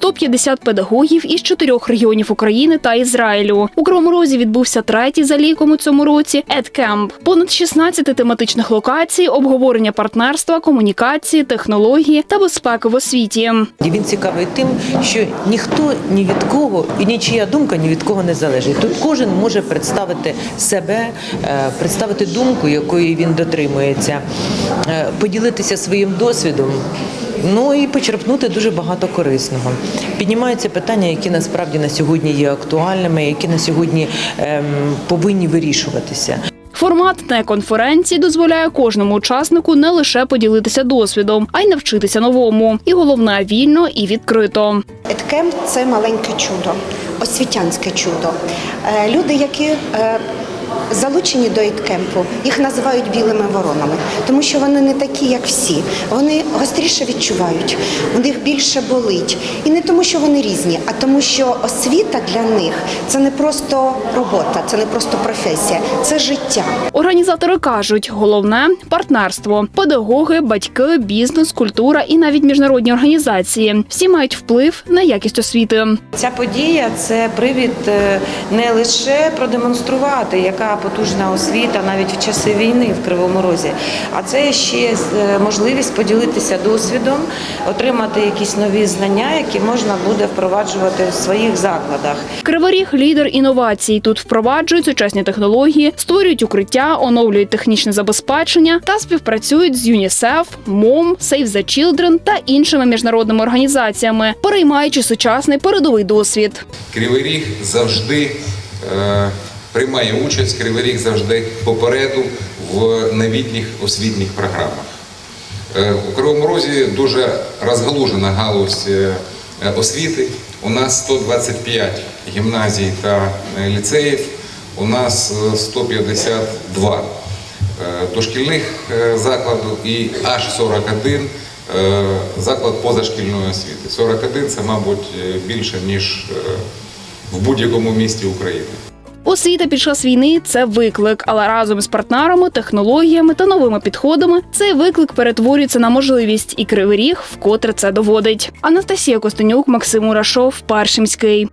150 педагогів із чотирьох регіонів України та Ізраїлю. У Кривому Розі відбувся третій за ліком у цьому році «Едкемп». Понад 16 тематичних локацій, обговорення партнерства, комунікації, технології та безпеки в освіті. Він цікавий тим, що ніхто ні від кого і нічия думка ні від кого не залежить. Тут кожен може представити себе, е, представити думку, якої він дотримується, е, поділитися своїм досвідом. Ну і почерпнути дуже багато корисного. Піднімаються питання, які насправді на сьогодні є актуальними, які на сьогодні ем, повинні вирішуватися. Формат неконференції дозволяє кожному учаснику не лише поділитися досвідом, а й навчитися новому. І головне вільно і відкрито. Еткемп це маленьке чудо, освітянське чудо. Е, Люди, які е, залучені до еткемпу, їх називають білими воронами, тому що вони не такі, як всі. Вони гостріше відчувають, у них більше болить. І не тому, що вони різні, а тому, що освіта для них це не просто робота, це не просто професія, це життя. Організатори кажуть, головне партнерство. Педагоги, батьки, бізнес, культура і навіть міжнародні організації. Всі мають вплив на якість освіти. Ця подія це привід е, не лише продемонструвати, яка потужна освіта навіть в часи війни в Кривому Розі, а це ще е, можливість поділитися досвідом, отримати якісь нові знання, які можна буде впроваджувати в своїх закладах. Криворіг лідер інновацій. Тут впроваджують сучасні технології, створюють укриття, оновлюють технічне забезпечення та співпрацюють з ЮНІСЕФ, МОМ, Save the Children та іншими міжнародними організаціями, переймаючи сучасний передовий досвід. Кривий Ріг завжди е, приймає участь, Кривий Ріг завжди попереду в новітніх освітніх програмах. Е, у Кривому Розі дуже розгалужена галузь е, освіти. У нас 125 гімназій та е, ліцеїв, у нас е, 152 е, дошкільних закладів і аж 41 е, заклад позашкільної освіти. 41 це, мабуть, більше, ніж в будь-якому місті України. Освіта під час війни це виклик, але разом з партнерами, технологіями та новими підходами цей виклик перетворюється на можливість, і кривий ріг вкотре це доводить. Анастасія Костенюк, Максим Урашов, Паршимський.